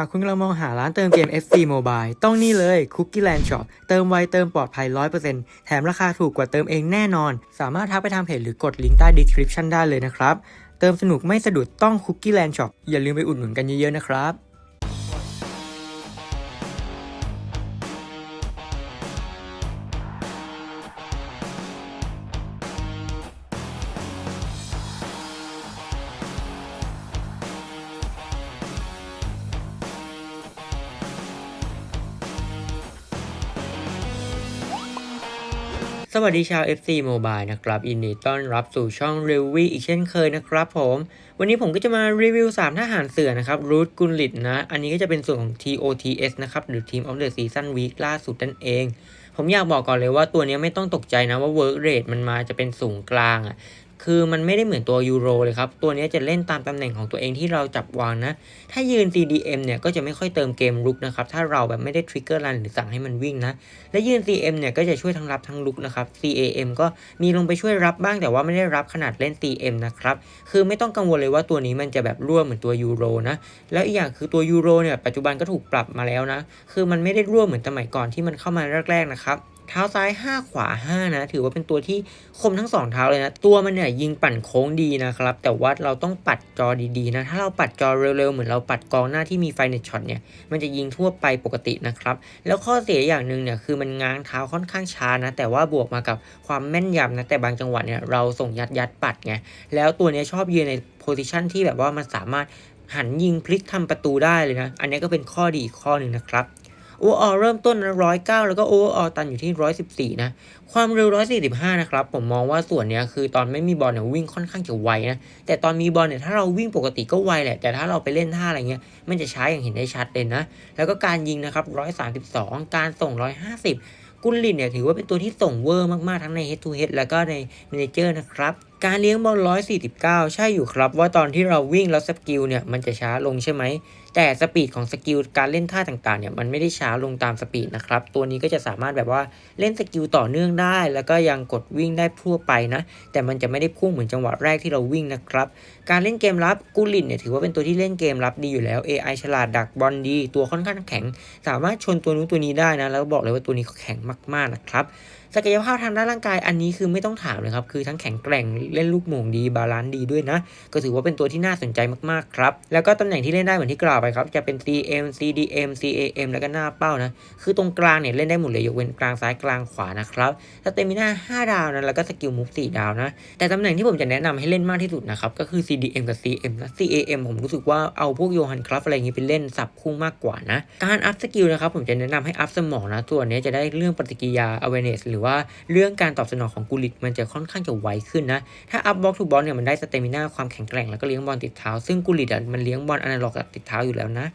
ากคุณกำลังมองหาร้านเติมเกม FC Mobile ต้องนี่เลย Cookie Land Shop เติมไวเติมปลอดภัย 100%แถมราคาถูกกว่าเติมเองแน่นอน สามารถทักไปทางเพจหรือกดลิงก์ใต้ description ได้เลยนะครับ เติมสนุกไม่สะดุดต้อง Cookie Land Shop อย่าลืมไปอุดหนุนกันเยอะๆนะครับ สวัสดีชาว FC Mobile นะครับอินดีต้อนรับสู่ช่องรีวิวอีกเช่นเคยนะครับผม วันนี้ผมก็จะมารีวิว 3 ทหารเสือนะครับรูทกุลลิตนะ อันนี้ก็จะเป็นส่วนของ TOTS นะครับ หรือ Team of the Season Week ล่าสุดนั่นเอง ผมอยากบอกก่อนเลยว่าตัวนี้ไม่ต้องตกใจนะว่า Work Rate มันมาจะเป็นสูงกลางอะ คือมันไม่ได้เหมือนตัวยูโรเลยครับ ตัวนี้จะเล่นตามตำแหน่งของตัวเองที่เราจับวางนะ ถ้ายืน CDM เนี่ยก็จะไม่ค่อยเติมเกมรุกนะครับ ถ้าเราแบบไม่ได้ทริกเกอร์รันหรือสั่งให้มันวิ่งนะ และยืน CM เนี่ยก็จะช่วยทั้งรับทั้งลุกนะครับ CAM ก็มีลงไปช่วยรับบ้างแต่ว่าไม่ได้รับขนาดเล่น CM นะครับ คือไม่ต้องกังวลเลยว่าตัวนี้มันจะแบบร่วมเหมือนตัวยูโรนะ แล้วอีกอย่างคือตัวยูโรเนี่ยปัจจุบันก็ถูกปรับมาแล้วนะ คือมันไม่ได้ร่วมเหมือนสมัยก่อนที่มันเข้ามาแรกๆนะครับ เท้าซ้าย 5 ขวา 5 นะ ถือว่าเป็นตัวที่คมทั้ง 2 เท้าเลยนะ ตัวมันเนี่ยยิงปั่นโค้งดีนะครับ แต่ว่าเราต้องปัดจอดีๆนะ ถ้าเราปัดจอเร็วๆ เหมือนเราปัดกองหน้าที่มีไฟในช็อตเนี่ย มันจะยิงทั่วไปปกตินะครับ แล้วข้อเสียอย่างหนึ่งเนี่ยคือมันง้างเท้าค่อนข้างช้านะ แต่ว่าบวกมากับความแม่นยำนะ แต่บางจังหวะเนี่ยเราส่งยัดยัดปัดไง แล้วตัวเนี้ยชอบยืนในโพซิชันที่แบบว่ามันสามารถหันยิงพลิกทำประตูได้เลยนะ อันนี้ก็เป็นข้อดีอีกข้อหนึ่งนะครับ โอเวอร์เริ่มต้นนร้อยเก้าแล้วก็โอเวอร์ตันอยู่ที่ร้อยสิบสี่นะ ความเร็วร้อยสี่สิบห้านะครับ ผมมองว่าส่วนเนี้ยคือตอนไม่มีบอลเนี่ยวิ่งค่อนข้างจะไวนะ แต่ตอนมีบอลเนี่ยถ้าเราวิ่งปกติก็ไวแหละ แต่ถ้าเราไปเล่นท่าอะไรเงี้ย มันจะช้าอย่างเห็นได้ชัดเลยนะ แล้วก็การยิงนะครับร้อยสามสิบสองการส่งร้อยห้าสิบกุลลินเนี่ยถือว่าเป็นตัวที่ส่งเวอร์มากๆทั้งใน head to head แล้วก็ใน manager นะครับ การเลี้ยงบอล149 ใช่อยู่ครับว่าตอนที่เราวิ่งแล้วสกิลเนี่ยมันจะช้าลงใช่ไหม แต่สปีดของสกิลการเล่นท่าต่างๆเนี่ยมันไม่ได้ช้าลงตามสปีดนะครับ ตัวนี้ก็จะสามารถแบบว่าเล่นสกิลต่อเนื่องได้ แล้วก็ยังกดวิ่งได้ทั่วไปนะ แต่มันจะไม่ได้พุ่งเหมือนจังหวะแรกที่เราวิ่งนะครับ การเล่นเกมรับกุลินเนี่ยถือว่าเป็นตัวที่เล่นเกมรับดีอยู่แล้ว AI ฉลาดดักบอลดี ตัวค่อนข้างแข็ง สามารถชนตัวนู้นตัวนี้ได้นะ แล้วบอกเลยว่าตัวนี้เขาแข็งมากๆนะครับ ศักยภาพทางด้านร่างกายอันนี้คือไม่ต้องถามเลยครับ คือทั้งแข็งแกร่งเล่นลูกโมงดีบาลานซ์ดีด้วยนะ ก็ถือว่าเป็นตัวที่น่าสนใจมากๆครับ แล้วก็ตำแหน่งที่เล่นได้เหมือนที่กล่าวไปครับ จะเป็น CM CDM CAM แล้วก็หน้าเป้านะ คือตรงกลางเนี่ยเล่นได้หมดเลยยกเว้นกลางซ้ายกลางขวานะครับสเตมิน่า5ดาวนะแล้วก็สกิลมูฟ4ดาวนะแต่ตำแหน่งที่ผมจะแนะนำให้เล่นมากที่สุดนะครับก็คือ CDM กับ CM นะ CAM ผมรู้สึกว่าเอาพวกโยฮันคลัฟอะไรอย่างนี้ไปเล่นสับคู่มากกว่านะการอัพสกิลนะครับผมจะแนะนำให้อัพสมองนะตัวนี้จะได้เรื่องปฏิกิริยา awareness หรือว่าเรื่องการตอบสนองของกุลิตมันจะค่อนข้างจะไวขึ้นนะ ถ้าอัพบล็อกทูบอลเนี่ยมันได้สเตมิน่าความแข็งแกร่งแล้วก็เลี้ยงบอลติดเท้า ซึ่งกุลิตอะมันเลี้ยงบอลอนาล็อกติดเท้าอยู่แล้วนะ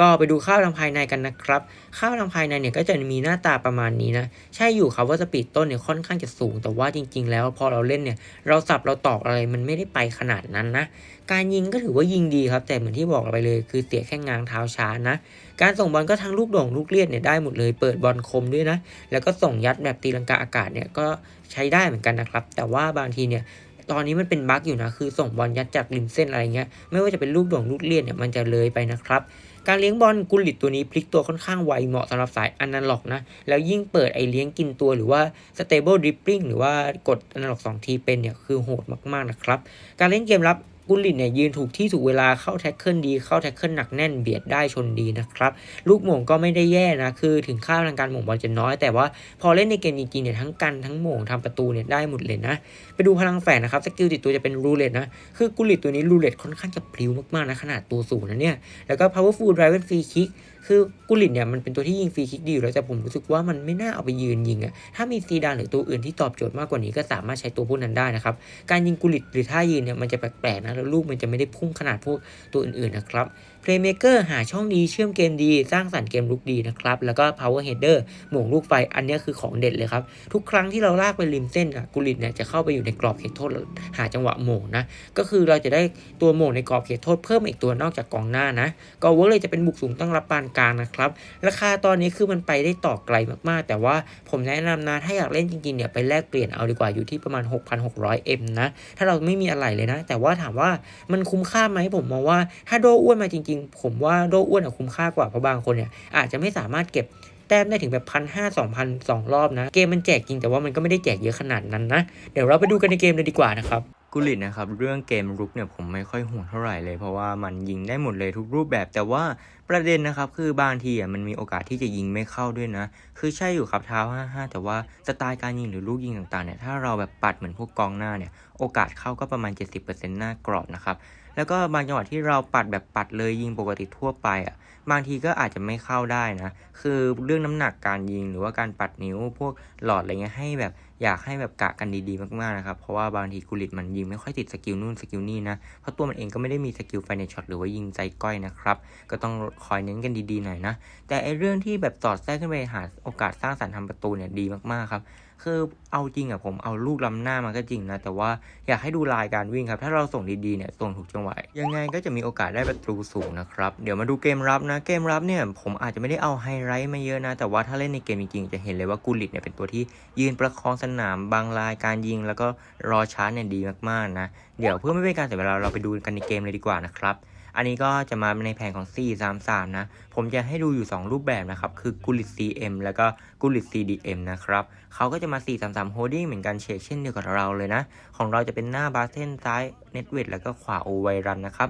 ก็ไปดูข้าวทางภายในกันนะครับ ข้าวทางภายในเนี่ยก็จะมีหน้าตาประมาณนี้นะ ใช่อยู่ครับว่าสปีดต้นเนี่ยค่อนข้างจะสูง แต่ว่าจริง ๆ แล้วพอเราเล่นเนี่ยเราสับเราตอกอะไรมันไม่ได้ไปขนาดนั้นนะ การยิงก็ถือว่ายิงดีครับ แต่เหมือนที่บอกไปเลย คือเสียแค่ง้างเท้าช้านะ การส่งบอลก็ทั้งลูกโด่งลูกเลียดเนี่ยได้หมดเลย เปิดบอลคมด้วยนะ แล้วก็ส่งยัดแบบตีลังกาอากาศเนี่ยก็ใช้ได้เหมือนกันนะครับ แต่ว่าบางทีเนี่ย ตอนนี้มันเป็นบั๊กอยู่นะ คือส่งบอลยัดจากริมเส้นอะไรเงี้ย ไม่ว่าจะเป็นลูกด่งลูกเลียนเนี่ยมันจะเลยไปนะครับ การเลี้ยงบอลกุลิตตัวนี้พลิกตัวค่อนข้างไวเหมาะสำหรับสายอนาล็อกนะ แล้วยิ่งเปิดไอเลี้ยงกินตัวหรือว่า stable dribbling หรือว่ากดอนาล็อก2ทีเป็นเนี่ยคือโหดมากๆนะครับ การเล่นเกมรับ กุลิตเนี่ยยืนถูกที่ถูกเวลาเข้าแท็กเกิลดีเข้าแท็กเกิลหนักแน่นเบียดได้ชนดีนะครับ ลูกหม่งก็ไม่ได้แย่นะ คือถึงค่าทางการหม่งบอลจะน้อย แต่ว่าพอเล่นในเกมจริงๆเนี่ยทั้งกันทั้งหม่งทำประตูเนี่ยได้หมดเลยนะ ไปดูพลังแฝงนะครับสกิลติดตัวจะเป็นรูเลตนะ คือกุลิตตัวนี้รูเลตค่อนข้างจะพลิ้วมากๆนะขนาดตัวสูงนะเนี่ยแล้วก็ powerful drive free kick คือกุลิตเนี่ยมันเป็นตัวที่ยิงฟรีคิกดีอยู่แล้วแต่ผมรู้สึกว่ามันไม่น่าเอาไปยืนยิงอะถ้ามีซีดานหรือตัวอื่นที่ตอบโจทย์มากกว่านี้ก็สามารถใช้ตัวพวกนั้นได้นะครับ การยิงกุลิตหรือท่ายืนเนี่ยมันจะแปลกๆนะแล้วลูกมันจะไม่ได้พุ่งขนาดพวกตัวอื่นๆนะครับ Playmaker หาช่องดีเชื่อมเกมดี สร้างสรรค์เกมลุกดีนะครับ แล้วก็ Power Header หม่งลูกไฟ อันนี้คือของเด็ดเลยครับ ทุกครั้งที่เราลากไปริมเส้นกุลิตเนี่ยจะเข้าไปอยู่ในกรอบเขตโทษหาจังหวะหม่งนะ ก็คือเราจะได้ตัวหม่งในกรอบเขตโทษเพิ่มอีกตัวนอกจากกองหน้านะก็เวิร์กเลยจะเป็นบุกสูงตั้งรับปานกลางนะครับ ราคาตอนนี้คือมันไปได้ต่อไกลมากๆ แต่ว่าผมแนะนำนะถ้าอยากเล่นจริงๆเนี่ยไปแลกเปลี่ยนเอาดีกว่าอยู่ที่ประมาณ 6,600M นะถ้าเราไม่มีอะไรเลยนะ แต่ว่าถามว่าว่ามันคุ้มค่าไหมผมมองว่าถ้าโดอ้วนมาจริงๆ ผมว่าโดอ้วนอะคุ้มค่ากว่าเพราะบางคนเนี่ยอาจจะไม่สามารถเก็บแต้มได้ถึงแบบพันห้าสองพันสองรอบนะ เกมมันแจกจริงแต่ว่ามันก็ไม่ได้แจกเยอะขนาดนั้นนะ เดี๋ยวเราไปดูกันในเกมเลยดีกว่านะครับกุลิตนะครับเรื่องเกมรุกเนี่ยผมไม่ค่อยห่วงเท่าไหร่เลยเพราะว่ามันยิงได้หมดเลยทุกรูปแบบ แต่ว่าประเด็นนะครับคือบางทีอะมันมีโอกาสที่จะยิงไม่เข้าด้วยนะ คือใช่อยู่ครับเท้า 5-5 แต่ว่าสไตล์การยิงหรือลูกยิงต่างๆเนี่ยถ้าเราแบบปัดเหมือนพวกกองหน้าเนี่ยโอกาสเข้าก็ประมาณ 70%หน้ากรอบนะครับ แล้วก็บางจังหวะที่เราปัดแบบปัดเลยยิงปกติทั่วไปอะ บางทีก็อาจจะไม่เข้าได้นะ คือเรื่องน้ำหนักการยิงหรือว่าการปัดนิ้วพวกหลอดอะไรเงี้ยให้แบบอยากให้แบบกะกันดีๆมากๆนะครับ เพราะว่าบางทีกุลิตมันยิงไม่ค่อยติดสกิลนู่นสกิลนี่นะ เพราะตัวมันเองก็ไม่ได้มีสกิลไฟในช็อตหรือว่ายิงใจก้อยนะครับ ก็ต้องคอยเน้นกันดีๆหน่อยนะ แต่ไอเรื่องที่แบบสอดแทรกขึ้นไปหาโอกาสสร้างสรรค์ทำประตูเนี่ยดีมากๆครับคือเอาจริงอะผมเอาลูกล้ำหน้ามาก็จริงนะ แต่ว่าอยากให้ดูลายการวิ่งครับ ถ้าเราส่งดีๆเนี่ยส่งถูกจังหวะยังไงก็จะมีโอกาสได้ประตูสูงนะครับ เดี๋ยวมาดูเกมรับนะ เกมรับเนี่ยผมอาจจะไม่ได้เอาไฮไลท์มาเยอะนะ แต่ว่าถ้าเล่นในเกมจริงๆจะเห็นเลยว่ากูลิตเนี่ยเป็นตัวที่ยืนประคองสนามบางลายการยิง แล้วก็รอชาร์จเนี่ยดีมากๆนะ เดี๋ยวเพื่อไม่เป็นการเสียเวลาเราไปดูกันในเกมเลยดีกว่านะครับ อันนี้ก็จะมาในแผนของ 433 นะ ผมจะให้ดูอยู่ 2 รูปแบบนะครับ คือกุลิต CM แล้วก็กุลิต CDM นะครับเขาก็จะมา 433 Holding เหมือนกันเชกเช่นเดียวกับเราเลยนะ ของเราจะเป็นหน้าบาสเทนซ้ายเน็ตเวทแล้วก็ขวาโอไวรันนะครับ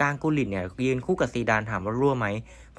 กลางกุลิตเนี่ยยืนคู่กับซีดานถามว่ารั่วไหม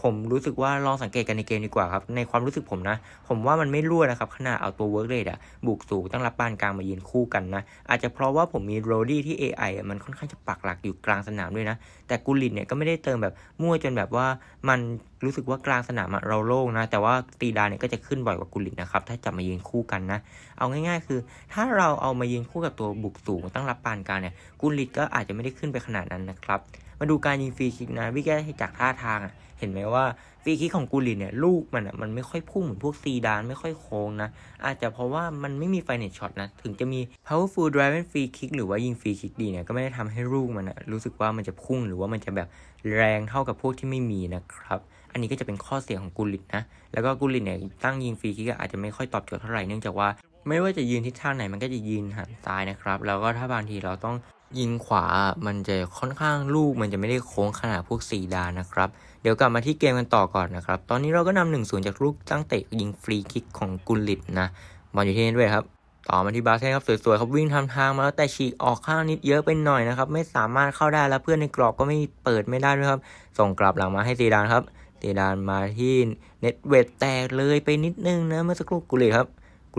ผมรู้สึกว่าลองสังเกตกันในเกมดีกว่าครับ ในความรู้สึกผมนะ ผมว่ามันไม่รั่วนะครับขนาดเอาตัวเวิร์กเรทอะบุกสูงตั้งรับปานกลางมายืนคู่กันนะ อาจจะเพราะว่าผมมีโรดี้ที่ AI อะมันค่อนข้างจะปักหลักอยู่กลางสนามด้วยนะ แต่กุลิตเนี่ยก็ไม่ได้เติมแบบมั่วจนแบบว่ามันรู้สึกว่ากลางสนามเราโล่งนะ แต่ว่าตีดานเนี่ยก็จะขึ้นบ่อยกว่ากุลิตนะครับ ถ้าจับมายืนคู่กันนะ เอาง่ายๆ คือ ถ้าเราเอามายืนคู่กับตัวบุกสูงตั้งรับปานกลางเนี่ยกุลิตก็อาจจะไม่ได้ขึ้นไปขนาดนั้นนะครับ มาดูการยิงฟรีคิกนะวิกแก้จากท่าทางเห็นไหมว่าฟรีคิกของกูลินเนี่ยลูกมันอะมันไม่ค่อยพุ่งเหมือนพวกซีดานไม่ค่อยโค้งนะ อาจจะเพราะว่ามันไม่มีไฟเนตช็อตนะ ถึงจะมี powerful drive and free kick หรือว่ายิงฟรีคิกดีเนี่ยก็ไม่ได้ทำให้ลูกมันอะรู้สึกว่ามันจะพุ่งหรือว่ามันจะแบบแรงเท่ากับพวกที่ไม่มีนะครับอันนี้ก็จะเป็นข้อเสียของกูลินนะ แล้วก็กูลินเนี่ยตั้งยิงฟรีคิกอาจจะไม่ค่อยตอบโจทย์เท่าไหร่เนื่องจากว่าไม่ว่าจะยืนทิศทางไหนมันก็จะยืนหันซ้ายนะครับ แล้วก็ถ้าบางทีเราต้อง ยิงขวามันจะค่อนข้างลูกมันจะไม่ได้โค้งขนาดพวกสีดานนะครับ เดี๋ยวกลับมาที่เกมกันต่อก่อนนะครับ ตอนนี้เราก็นำหนึ่งศูนย์จากลูกตั้งเตะยิงฟรีคิกของกุลิตนะบอลอยู่ที่นี่ด้วยครับต่อมาที่บาเซ่ครับสวยๆครับวิ่งทำทางมาแล้วแต่ฉีกออกข้างนิดเยอะไปหน่อยนะครับ ไม่สามารถเข้าได้แล้วเพื่อนในกรอบก็ไม่เปิดไม่ได้ด้วยครับ ส่งกลับหลังมาให้ซีดานครับซีดานมาที่เน็ตเวทแตกเลยไปนิดนึงนะเมื่อสักครู่กุลิตครับ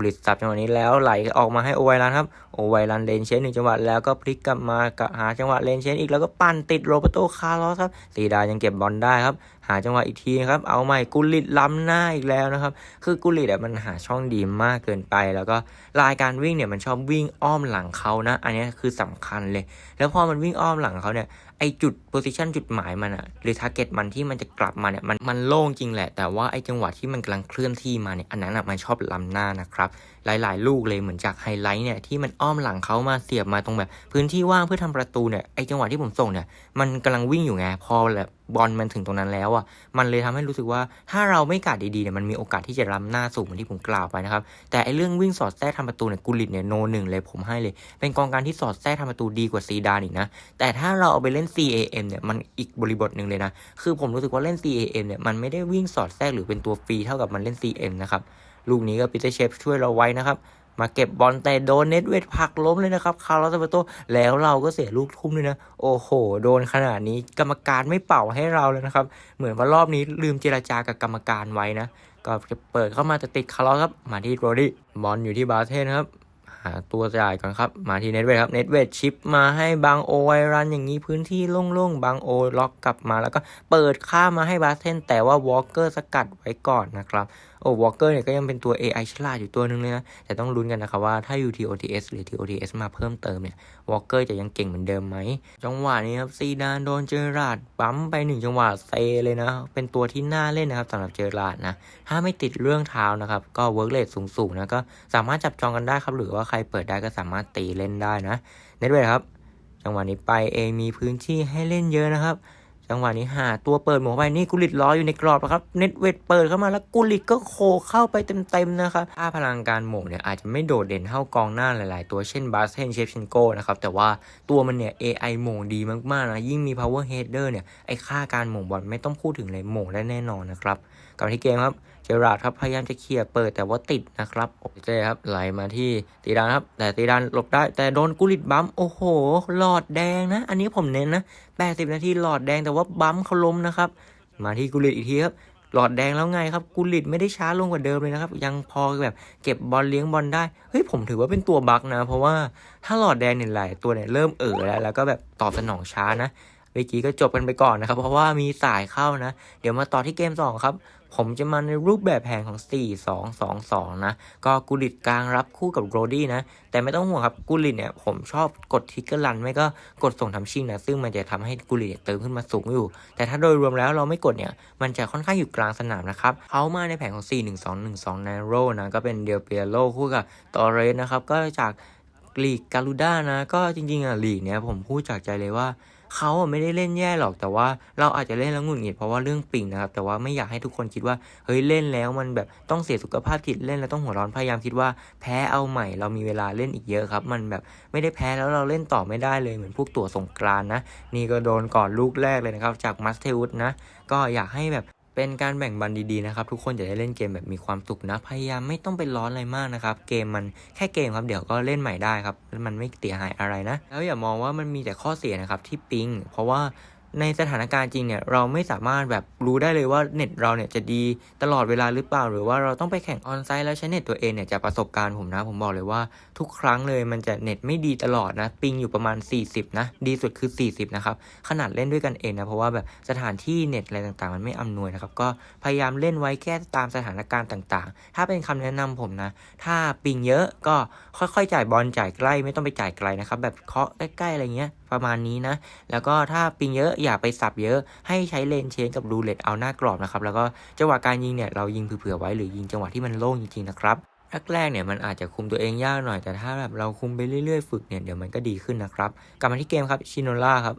กุลิตสับจังหวะนี้แล้วไหลออกมาให้โอไวรันครับโอไวรันเลนเชนหนึ่งจังหวะแล้วก็พลิกกลับมาหาจังหวะเลนเชนอีกแล้วก็ปั่นติดโรเบโตคาร์ลอสครับซีดายังเก็บบอลได้ครับหาจังหวะอีกทีครับเอาใหม่กุลิตล้ำหน้าอีกแล้วนะครับคือกุลิตมันหาช่องดีมากเกินไป แล้วก็รายการวิ่งเนี่ยมันชอบวิ่งอ้อมหลังเขานะ อันนี้คือสำคัญเลย แล้วพอมันวิ่งอ้อมหลังเขาเนี่ย ไอจุดโพซิชันจุดหมายมันอะหรือทาร์เก็ตมันที่มันจะกลับมาเนี่ยมันมันโล่งจริงแหละ แต่ว่าไอจังหวะที่มันกำลังเคลื่อนที่มาเนี่ยอันนั้นอะมันชอบล้ำหน้านะครับหลาย ๆ ลูกเลยเหมือนจากไฮไลท์เนี่ยที่มันอ้อมหลังเขามาเสียบมาตรงแบบ พื้นที่ว่างเพื่อทำประตูเนี่ยไอจังหวะที่ผมส่งเนี่ยมันกำลังวิ่งอยู่ไงพอแบบบอลมันถึงตรงนั้นแล้วอะมันเลยทำให้รู้สึกว่าถ้าเราไม่กาดดีๆเนี่ยมันมีโอกาสที่จะล้ำหน้าสูงเหมือนที่ผมกล่าวไปนะครับแต่ไอเรื่องวิ่งสอดแทรกทำประตูเนี่ยกุลิตเนี่ยโนหนึ่งเลยผมให้เลย เป็นกองการที่สอดแทรกทำประตูดีกว่าซีดานอีกนะแต่ถ้าเราเอาไปเล่น CAM เนี่ยมันอีกบริบทหนึ่งเลยนะคือผมรู้สึกว่าเล่น CAM เนี่ยมันไม่ได้วิ่งสอดแทรกหรือเป็นตัวฟรีเท่ากับมันเล่น CM นะครับ ลูกนี้ก็ปีเตอร์เชฟช่วยเราไว้นะครับ มาเก็บบอลแต่โดนเน็ตเวทผักล้มเลยนะครับคาร์ลอสเปโตแล้วเราก็เสียลูกทุ่มด้วยนะ โอ้โห โดนขนาดนี้กรรมการไม่เป่าให้เราเลยนะครับ เหมือนว่ารอบนี้ลืมเจรจากับกรรมการไว้นะ ก็จะเปิดเข้ามาจะติดคาร์ลอสครับ มาที่โรดี้บอลอยู่ที่บาเทนครับหาตัวจ่ายก่อนครับ มาที่เน็ตเวทครับเน็ตเวทชิปมาให้บางโอไวรันอย่างนี้พื้นที่โล่งๆบางโอล็อกกลับมาแล้วก็เปิดข้ามมาให้บาสเทนแต่ว่าวอลเกอร์สกัดไว้ก่อนนะครับ โอ้วอลเกอร์เนี่ยก็ยังเป็นตัว AI ฉลาดอยู่ตัวนึงเลยนะ แต่ต้องลุ้นกันนะครับว่าถ้า UTOTS หรือ TOTS มาเพิ่มเติมเนี่ยวอลเกอร์จะยังเก่งเหมือนเดิมไหม จังหวะนี้ครับซีดานโดนเจอราดปั๊มไปหนึ่งจังหวะเซเลยนะ เป็นตัวที่น่าเล่นนะครับสำหรับเจอราดนะ ถ้าไม่ติดเรื่องเท้านะครับก็เวิร์กเลทสูงๆนะก็สามารถจับจองกันได้ครับหรือว่าใครเปิดได้ก็สามารถตีเล่นได้นะเน็ตเวทครับจังหวะนี้ไปเองมีพื้นที่ให้เล่นเยอะนะครับ จังหวะนี้หาตัวเปิดหมวกไปนี่กุลิตรออยู่ในกรอบนะครับเน็ตเวทเปิดเข้ามาแล้วกุลิตก็โคเข้าไปเต็มๆนะครับถ้าพลังการหมวกเนี่ยอาจจะไม่โดดเด่นเท่ากองหน้าหลาย ๆ ตัวเช่นบาสเทนเชฟเชนโกนะครับแต่ว่าตัวมันเนี่ย AI หม่งดีมากๆนะยิ่งมี power header เนี่ยไอค่าการหม่งบอลไม่ต้องพูดถึงเลยหม่งได้แน่นอนนะครับ กลับที่เกมครับเจอราดครับพยายามจะเคลียร์เปิดแต่ว่าติดนะครับโอเจครับไหลมาที่ตีดานครับ แต่ตีดานหลบได้แต่โดนกุลิตบัมโอ้โห หลอดแดงนะ อันนี้ผมเน้นนะ80 นาทีหลอดแดงแต่ว่าบัมเขาล้มนะครับ มาที่กุลิตอีกทีครับหลอดแดงแล้วไงครับกุลิตไม่ได้ช้าลงกว่าเดิมเลยนะครับ ยังพอแบบเก็บบอลเลี้ยงบอลได้เฮ้ยผมถือว่าเป็นตัวบั๊กนะ เพราะว่าถ้าหลอดแดงเนี่ยหลายตัวเนี่ยเริ่มเอ่อแล้วแล้วก็แบบตอบสนองช้านะเมื่อกี้ก็จบกันไปก่อนนะครับ เพราะว่ามีสายเข้านะ เดี๋ยวมาต่อที่เกม 2 ครับ ผมจะมาในรูปแบบแผนของ 4 2 2 2 นะ ก็กุลิตกลางรับคู่กับโรดี้นะ แต่ไม่ต้องห่วงครับกุลิตเนี่ย ผมชอบกดทิกเกอร์ลัน ไม่ก็กดส่งทำชิงนะ ซึ่งมันจะทำให้กุลิตเติมขึ้นมาสูงอยู่ แต่ถ้าโดยรวมแล้วเราไม่กดเนี่ย มันจะค่อนข้างอยู่กลางสนามนะครับเขามาในแผนของ 4 1 2 1 2 n a r o นะ ก็เป็นเดลเปียโลคู่กับตอเรสนะครับ ก็จากลีกการูด้านะ ก็จริงๆอะลีกเนี้ยผมพูดจากใจเลยว่า เขาไม่ได้เล่นแย่หรอกแต่ว่าเราอาจจะเล่นแล้วหงุดหงิดเพราะว่าเรื่องปิ่งนะครับแต่ว่าไม่อยากให้ทุกคนคิดว่าเฮ้ยเล่นแล้วมันแบบต้องเสียสุขภาพจิตเล่นแล้วต้องหัวร้อนพยายามคิดว่าแพ้เอาใหม่เรามีเวลาเล่นอีกเยอะครับ มันแบบไม่ได้แพ้แล้วเราเล่นต่อไม่ได้เลยเหมือนพวกตัวสงกรานนะ นี่ก็โดนก่อนลูกแรกเลยนะครับจากมัสเทอุสนะก็อยากให้แบบ เป็นการแบ่งบันดีๆนะครับ ทุกคนจะได้เล่นเกมแบบมีความสุขนะ พยายามไม่ต้องไปร้อนอะไรมากนะครับ เกมมันแค่เกมครับ เดี๋ยวก็เล่นใหม่ได้ครับ มันไม่เสียหายอะไรนะ แล้วอย่ามองว่ามันมีแต่ข้อเสียนะครับที่ปิง เพราะว่า ในสถานการณ์จริงเนี่ยเราไม่สามารถแบบรู้ได้เลยว่าเน็ตเราเนี่ยจะดีตลอดเวลาหรือเปล่า หรือว่าเราต้องไปแข่งออนไซต์แล้วใช้เน็ตตัวเองเนี่ยจากประสบการณ์ผมนะ ผมบอกเลยว่าทุกครั้งเลยมันจะเน็ตไม่ดีตลอดนะ ปิงอยู่ประมาณ 40 นะ ดีสุดคือ 40 นะครับ ขนาดเล่นด้วยกันเองนะ เพราะว่าแบบสถานที่เน็ตอะไรต่างๆ มันไม่อำนวยนะครับ ก็พยายามเล่นไว้แค่ตามสถานการณ์ต่างๆ ถ้าเป็นคำแนะนำผมนะ ถ้าปิงเยอะก็ค่อยๆ จ่ายบอลจ่ายใกล้ ไม่ต้องไปจ่ายไกลนะครับแบบเคาะใกล้ๆอะไรเงี้ย ประมาณนี้นะ แล้วก็ถ้าปิงเยอะอย่าไปสับเยอะ ให้ใช้เลนเชนกับรูเลตเอาหน้ากรอบนะครับแล้วก็จังหวะการยิงเนี่ยเรายิงเผื่อๆไว้หรือยิงจังหวะที่มันโล่งจริงๆนะครับแรกๆเนี่ยมันอาจจะคุมตัวเองยากหน่อยแต่ถ้าแบบเราคุมไปเรื่อยๆ ฝึกเนี่ยเดี๋ยวมันก็ดีขึ้นนะครับกลับมาที่เกมครับชินโนล่าครับ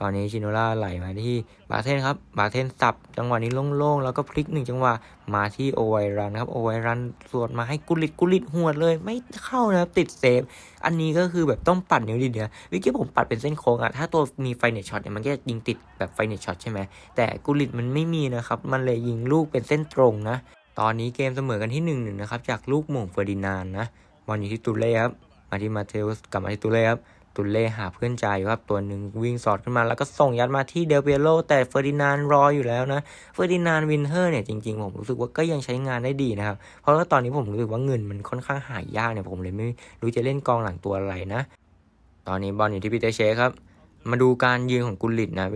ตอนนี้ชิโนล่าไหลมาที่บาเทนครับบาเทนสับจังหวะนี้โล่งๆ แล้วก็พลิกหนึ่งจังหวะมาที่โอไวรันครับโอไวรันสวนมาให้กุลิตกุลิตหัวเลย ไม่เข้านะครับติดเซฟ อันนี้ก็คือแบบต้องปัดนิ้วดีเนี่ยวิกกี้ผมปัดเป็นเส้นโค้งอะถ้าตัวมีไฟเนตช็อตเนี่ยมันก็จะยิงติดแบบไฟเนตช็อตใช่ไหมแต่กุลิตมันไม่มีนะครับมันเลยยิงลูกเป็นเส้นตรงนะ ตอนนี้เกมเสมอกันที่1นหนึ่งนะครับจากลูกหม่งเฟอร์ดินานนะบอลอยู่ที่ตูเล่ครับมาที่มาเทลสกลับมาที่ตูเล่ครับ ตูเล่หาเพื่อนใจอยู่ครับ ตัวหนึ่งวิ่งสอดขึ้นมาแล้วก็ส่งยัดมาที่เดลเปียโลแต่เฟอร์ดินานรออยู่แล้วนะเฟอร์ดินานวินเทอร์เนี่ยจริงๆ ผมรู้สึกว่าก็ยังใช้งานได้ดีนะครับ เพราะว่าตอนนี้ผมรู้สึกว่าเงินมันค่อนข้างหายากเนี่ยผมเลยไม่รู้จะเล่นกองหลังตัวอะไรนะ ตอนนี้บอลอยู่ที่ปีเตอร์เชคครับมาดูการยืนของกุลิตนะ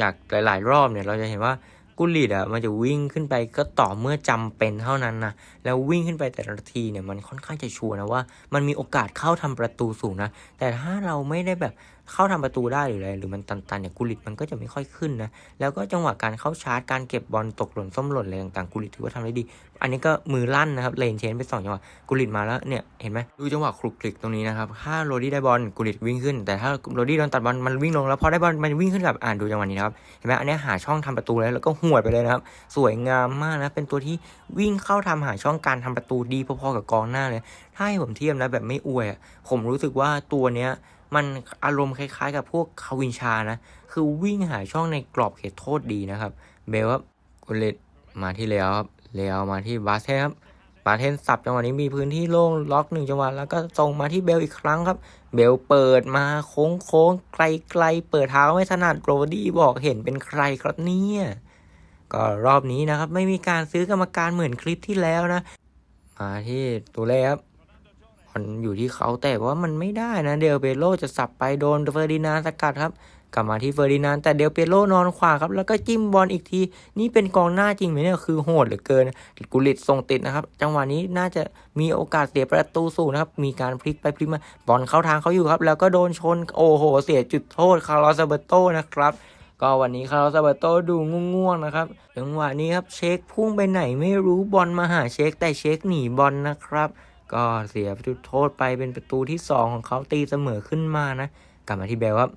จากหลาย ๆ รอบเนี่ยเราจะเห็นว่า กุลิดอะมันจะวิ่งขึ้นไปก็ต่อเมื่อจำเป็นเท่านั้นนะแล้ววิ่งขึ้นไปแต่ละทีเนี่ยมันค่อนข้างจะชัวร์นะว่า มันมีโอกาสเข้าทำประตูสูงนะ แต่ถ้าเราไม่ได้แบบ เข้าทำประตูได้หรืออะไรหรือมันตันๆเนี่ยกุลิตมันก็จะไม่ค่อยขึ้นนะแล้วก็จังหวะการเข้าชาร์จการเก็บบอลตกหล่นส้มหล่นอะไรต่างๆกุลิตถือว่าทำได้ดี อันนี้ก็มือลั่นนะครับเลนเชนไปสองจังหวะกุลิตมาแล้วเนี่ยเห็นไหมดูจังหวะคลุกคลิกตรงนี้นะครับถ้าโรดี้ได้บอลกุลิตวิ่งขึ้น แต่ถ้าโรดี้โดนตัดบอลมันวิ่งลงแล้วพอได้บอลมันวิ่งขึ้นกับอ่านดูจังหวะนี้นะครับเห็นไหมอันนี้หาช่องทำประตูแล้วแล้วก็หวดไปเลยนะครับสวยงามมากนะเป็นตัวที่วิ่งเข้าทำหาช่องการทำประตูดีพอๆกับกองหน้าเลยถ้าให้ผมเทียบนะแบบไม่อวยผมรู้สึกว่าตัวเนี้ย มันอารมณ์คล้ายๆ กับพวกคาวินชานะ คือวิ่งหาช่องในกรอบเขตโทษดีนะครับ เบลครับกุลิตมาที่เลียวครับเลียวมาที่บาสเทนครับบาเทนสับจังหวะนี้มีพื้นที่โล่งล็อกหนึ่งจังหวะแล้วก็ส่งมาที่เบลอีกครั้งครับ เบลเปิดมาโค้งโค้งไกลไกลๆเปิดเท้าไม่ถนัดโรดี้บอกเห็นเป็นใครครับเนี่ยก็รอบนี้นะครับ ไม่มีการซื้อกรรมการเหมือนคลิปที่แล้วนะ มาที่ตัวเลขครับ มันอยู่ที่เขาแต่ว่ามันไม่ได้นะเดลเปโลจะสับไปโดนเฟอร์ดินานด์สกัดครับ กลับมาที่เฟอร์ดินานด์แต่เดลเปโลนอนขวางครับ แล้วก็จิ้มบอลอีกที นี่เป็นกองหน้าจริงไหมเนี่ยคือโหดเหลือเกินกุลิตส่งติดนะครับ จังหวะนี้น่าจะมีโอกาสเสียประตูสูงนะครับ มีการพลิกไปพลิกมาบอลเข้าทางเขาอยู่ครับ แล้วก็โดนชนโอ้โห เสียจุดโทษคาร์ลอสเบโตนะครับก็วันนี้คาร์ลอสเบโตดูง่วงๆนะครับจังหวะนี้ครับเช็คพุ่งไปไหนไม่รู้บอลมาหาเช็คแต่เช็คหนีบอลนะครับ ก็เสียประตูโทษไปเป็นประตูที่ 2 ของเขาตีเสมอขึ้นมานะ กลับมาที่เบลครับ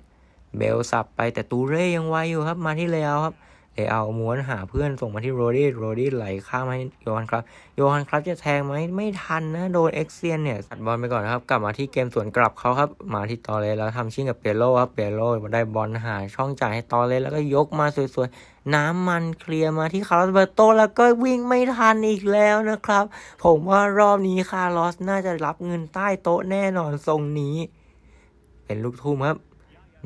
เบลสับไปแต่ตูเร่ยังไวอยู่ครับมาที่เลอาครับ เลอาม้วนหาเพื่อนส่งมาที่โรดี้โรดี้ไหลข้ามให้โยฮันครับ โยฮันครับจะแทงไหมไม่ทันนะโดนเอ็กเซียนเนี่ยตัดบอลไปก่อนครับ กลับมาที่เกมสวนกลับเขาครับ มาที่ตอเลสแล้วทำชิ่งกับเปโลครับเปโลได้บอลหาช่องจ่ายให้ตอเลสแล้วก็ยกมาสวยๆ น้ำมันเคลียร์มาที่คาร์ลอสเบอร์โตแล้วก็วิ่งไม่ทันอีกแล้วนะครับ ผมว่ารอบนี้คาร์ลอสน่าจะรับเงินใต้โต๊ะแน่นอนทรงนี้ เป็นลูกทุ่มครับ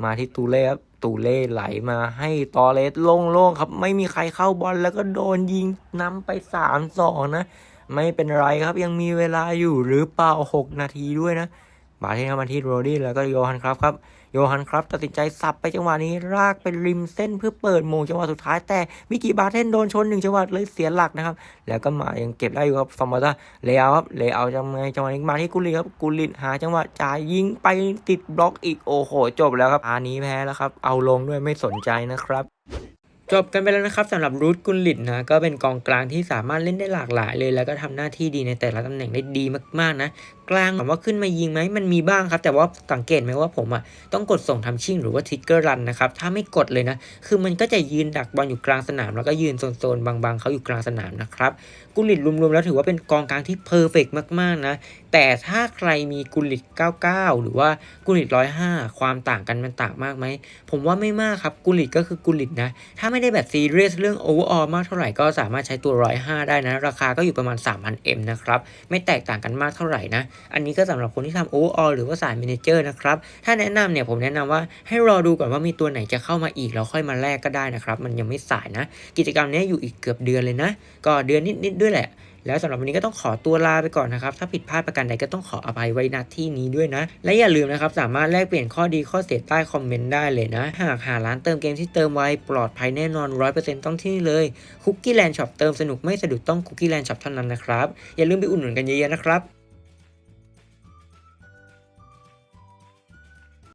มาที่ตูเล่ครับ ตูเล่ไหลมาให้ตอเลสโล่งๆครับ ไม่มีใครเข้าบอลแล้วก็โดนยิงนำไปสามสองนะ ไม่เป็นไรครับยังมีเวลาอยู่หรือเปล่าหกนาทีด้วยนะ บาเทนเข้ามาที่โรดี้แล้วก็โยฮันครับครับ โยฮันครับตัดสินใจสับไปจังหวะนี้รากไปริมเส้นเพื่อเปิดโมงจังหวะสุดท้ายแต่มิกิบาเทนโดนชนหนึ่งจังหวะเลยเสียหลักนะครับแล้วก็มายังเก็บได้อยู่ครับฟอร์มาตาเลเอาครับเลเอาจังไงจังหวะนี้มาที่กุลิครับกุลิตหาจังหวะจ่ายยิงไปติดบล็อกอีกโอ้โหจบแล้วครับอันนี้แพ้แล้วครับเอาลงด้วยไม่สนใจนะครับจบกันไปแล้วนะครับสำหรับรูทกุลลิตนะก็เป็นกองกลางที่สามารถเล่นได้หลากหลายเลย แล้วก็ทำหน้าที่ดีในแต่ละตำแหน่งได้ดีมากๆนะกลางถามว่าขึ้นมายิงไหมมันมีบ้างครับ แต่ว่าสังเกตไหมว่าผมอะต้องกดส่งทำชิ่งหรือว่าทิกเกอร์รันนะครับถ้าไม่กดเลยนะคือมันก็จะยืนดักบอลอยู่กลางสนาม แล้วก็ยืนโซนๆบางๆเขาอยู่กลางสนามนะครับกุลิตรวมๆแล้วถือว่าเป็นกองกลางที่เพอร์เฟกมากๆนะแต่ถ้าใครมีกุลิต 99 หรือว่ากุลิต 105 ความต่างกันมันต่างมากไหมผมว่าไม่มากครับกุลิตก็คือกุลิตนะถ้าไม่ได้แบบซีเรียสเรื่องโอเวอร์ออลมากเท่าไหร่ก็สามารถใช้ตัว 105 ได้นะ ราคาก็อยู่ประมาณ 3,000 M นะครับไม่แตกต่างกันมากเท่าไหร่นะอันนี้ก็สำหรับคนที่ทำโอเวอร์ออลหรือว่าสาย m ม n เจอร์นะครับ ถ้าแนะนำเนี่ยผมแนะนำว่าให้รอดูก่อนว่ามีตัวไหนจะเข้ามาอีกแล้วค่อยมาแลกก็ได้นะครับ มันยังไม่สายนะ กิจกรรมนี้อยู่อีกเกือบเดือนเลยนะ ก็เดือนนิดๆด้วยแหละแล้วสำหรับวันนี้ก็ต้องขอตัวลาไปก่อนนะครับ ถ้าผิดพลาดประการใดก็ต้องขออภัยไว้ณที่นี้ด้วยนะ และอย่าลืมนะครับ สามารถแลกเปลี่ยนข้อดีข้อเสียใต้คอมเมนต์ได้เลยนะ หากหาร้านเติมเกมที่เติมไวปลอดภัยแน่นอน 100%ต้องที่นี่เลยคุกกี้แลนด์ช็อปเติมสนุกไม่สะดุดต้องคุกกี้แลนด์ช็อปเท่านั้นนะครับ อย่าลืมไปอุดหนุนกันเยอะๆนะครับ